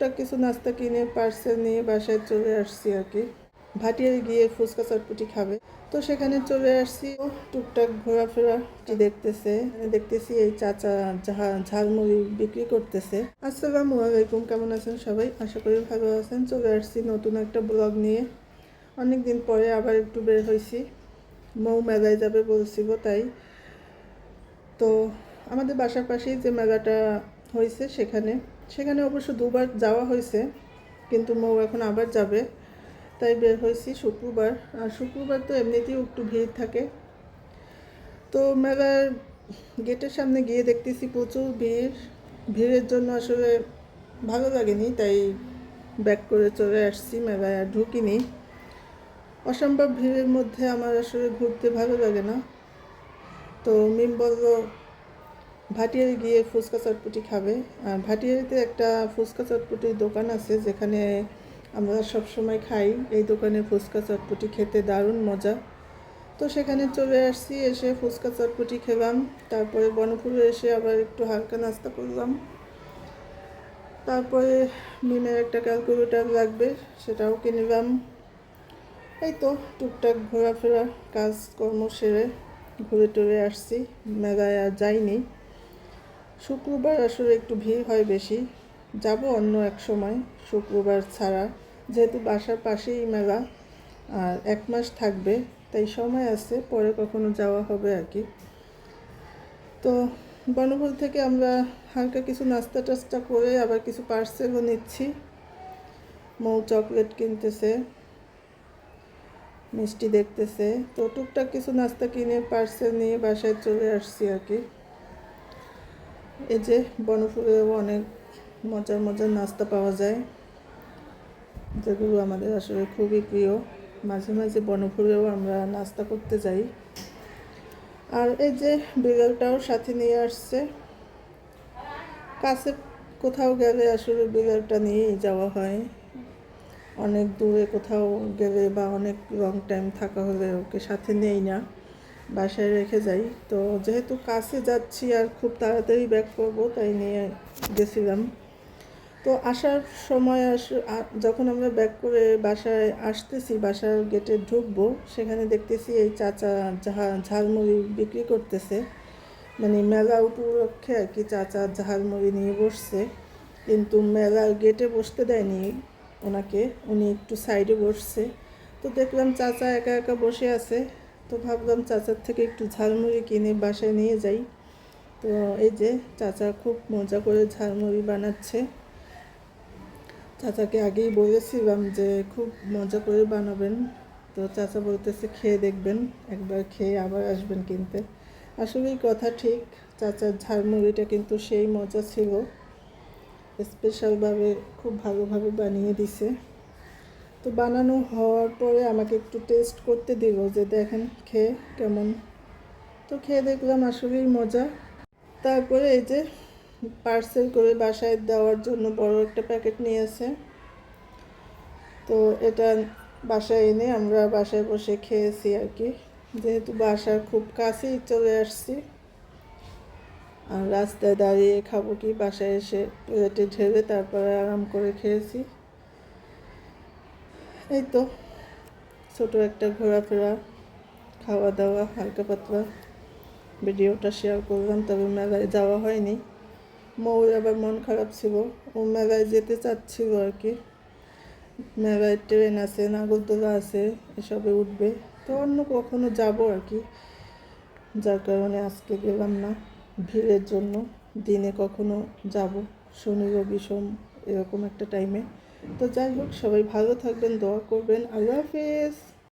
টুকটাক কিছু নাস্তা কিনে পার্সেল নিয়ে বাসায় চলে আসছি আর কি। ভাটিয়ায় গিয়ে ফুচকা চটপটি খাবে। তো সেখানে চলে আসছি। টুকটাক ঘোরাফেরা দেখতেছে। দেখতেছি এই চাচা ঝালমুড়ি বিক্রি করতেছে। আসসালামু আলাইকুম, কেমন আছেন সবাই? আশা করি ভালো আছেন। চলে আসছি নতুন একটা ব্লগ নিয়ে। অনেক দিন পরে আবার একটু বের হয়েছি মৌ মেলায় যাবে বলছিল তাই। তো আমাদের বাসার পাশেই যে মেলাটা হয়েছে সেখানে সেখানে অবশ্য দুবার যাওয়া হয়েছে, কিন্তু মৌ এখন আবার যাবে। তাই বের হয়েছি শুক্রবার। আর শুক্রবার তো এমনিতেই একটু ভিড় থাকে। তো মেলার গেটের সামনে গিয়ে দেখতেছি প্রচুর ভিড়। ভিড়ের জন্য আসলে ভালো লাগেনি, তাই ব্যাক করে চলে আসছি মেলায় আর ঢুকিনি। অসম্ভব ভিড়ের মধ্যে আমার আসলে ঘুরতে ভালো লাগে না। তো মিম বলল ভাটিয়ারি গিয়ে ফুচকা চটপটি খাবে। আর ভাটিয়ারিতে একটা ফুচকা চটপটির দোকান আছে, যেখানে আমরা সব সময় খাই। এই দোকানে ফুচকা চটপটি খেতে দারুণ মজা। তো সেখানে চলে আসছি, এসে ফুচকা চটপটি খেলাম। তারপরে বনপুরে এসে আবার একটু হালকা নাস্তা করলাম। তারপরে মিমের একটা ক্যালকুলেটার লাগবে, সেটাও কিনলাম এই তো, টুকটাক ঘোরাফেরা, কাজকর্ম সেরে ঘুরে টুরে আসছি। মেলায় আর যাইনি। শুক্রবার আসলে একটু ভিড় হয় বেশি। যাব অন্য এক সময়, শুক্রবার ছাড়া। যেহেতু বাসার পাশেই মেলা, আর এক মাস থাকবে, তাই সময় আছে, পরে কখনো যাওয়া হবে আর কি। তো বনভূল থেকে আমরা হালকা কিছু নাস্তা টাস্তা করে আবার কিছু পার্সেলও নিচ্ছি। মৌ চকলেট কিনতেছে, মিষ্টি দেখতেছে। তো টুকটাক কিছু নাস্তা কিনে পার্সেল নিয়ে বাসায় চলে আসছি আর কি। এই যে বনফুলেও অনেক মজার মজার নাস্তা পাওয়া যায়, যেগুলো আমাদের আসলে খুবই প্রিয়। মাঝে মাঝে বনফুলেও আমরা নাস্তা করতে যাই। আর এই যে বিড়ালটাও সাথে নিয়ে আসছে। কাছে কোথাও গেলে আসলে বিড়ালটা নিয়েই যাওয়া হয়। অনেক দূরে কোথাও গেলে বা অনেক লং টাইম থাকা হলে ওকে সাথে নেই না। বাসায় রেখে যাই। তো যেহেতু কাছে যাচ্ছি আর খুব তাড়াতাড়ি ব্যাক করব, তাই নিয়ে গেছিলাম। তো আসার সময় আস যখন আমরা ব্যাক করে বাসায় আসতেছি, বাসার গেটে ঢুকবো, সেখানে দেখতেছি এই চাচা ঝা- ঝালমুড়ি বিক্রি করতেছে। মানে মেলা উপলক্ষে আর কি চাচা ঝালমুড়ি নিয়ে বসছে। কিন্তু মেলার গেটে বসতে দেয়নি ওনাকে, উনি একটু সাইডে বসছে। তো দেখলাম চাচা একা একা বসে আছে। তো ভাবলাম চাচার থেকে একটু ঝালমুড়ি কিনে বাসায় নিয়ে যাই। তো এই যে চাচা খুব মজা করে ঝালমুড়ি বানাচ্ছে। চাচাকে আগেই বলেছিলাম যে খুব মজা করে বানাবেন। তো চাচা বলতেছে, খেয়ে দেখবেন, একবার খেয়ে আবার আসবেন কিনতে। আসলেই কথা ঠিক, চাচার ঝালমুড়িটা কিন্তু সেই মজা ছিল। স্পেশালভাবে খুব ভালোভাবে বানিয়ে দিছে। তো বানানো হওয়ার পরে আমাকে একটু টেস্ট করতে দিল যে দেখেন খেয়ে কেমন। তো খেয়ে দেখলাম আসলেই মজা। তারপরে এই যে পার্সেল করে বাসায় দেওয়ার জন্য বড় একটা প্যাকেট নিয়েছে। তো এটা বাসায় এনে আমরা বাসায় বসে খেয়েছি আর কি। যেহেতু বাসার খুব কাছেই চলে আসছি। আর রাস্তায় দাঁড়িয়ে খাব কি? বাসায় এসে প্লেটে ঢেলে তারপরে আরাম করে খেয়েছি। এই তো, ছোট একটা ঘোরাফেরা খাওয়া দাওয়া হালকা পাতলা ভিডিওটা শেয়ার করলাম, তবে মেলায় যাওয়া হয়নি। মৌর আবার মন খারাপ ছিল, ও মেলায় যেতে চাচ্ছিল আর কি। মেলায় ট্রেন আছে, নাগরদোলা আছে, এসবে উঠবে, তো অন্য কখনো যাব আর কি। যার কারণে আজকে গেলাম না, ভিড়ের জন্য, দিনে কখনো যাব, শনি, রবি, সোম, এরকম একটা টাইমে তো যাই হোক সবাই ভালো থাকবেন দোয়া করবেন। আল্লাহ হাফেজ।